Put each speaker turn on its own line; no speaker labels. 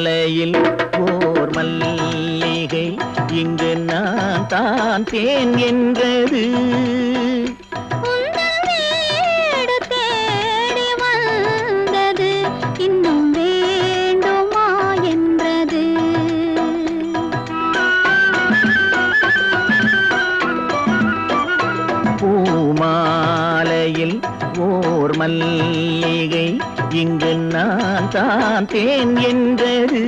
பூமாலையில் ஓர் மல்லிகை இங்கு நான் தான் தேன் என்றது.
உந்தன் வீடு
ஓர் மல்லிகை இங்கு நான் தான் தேன் என்றது.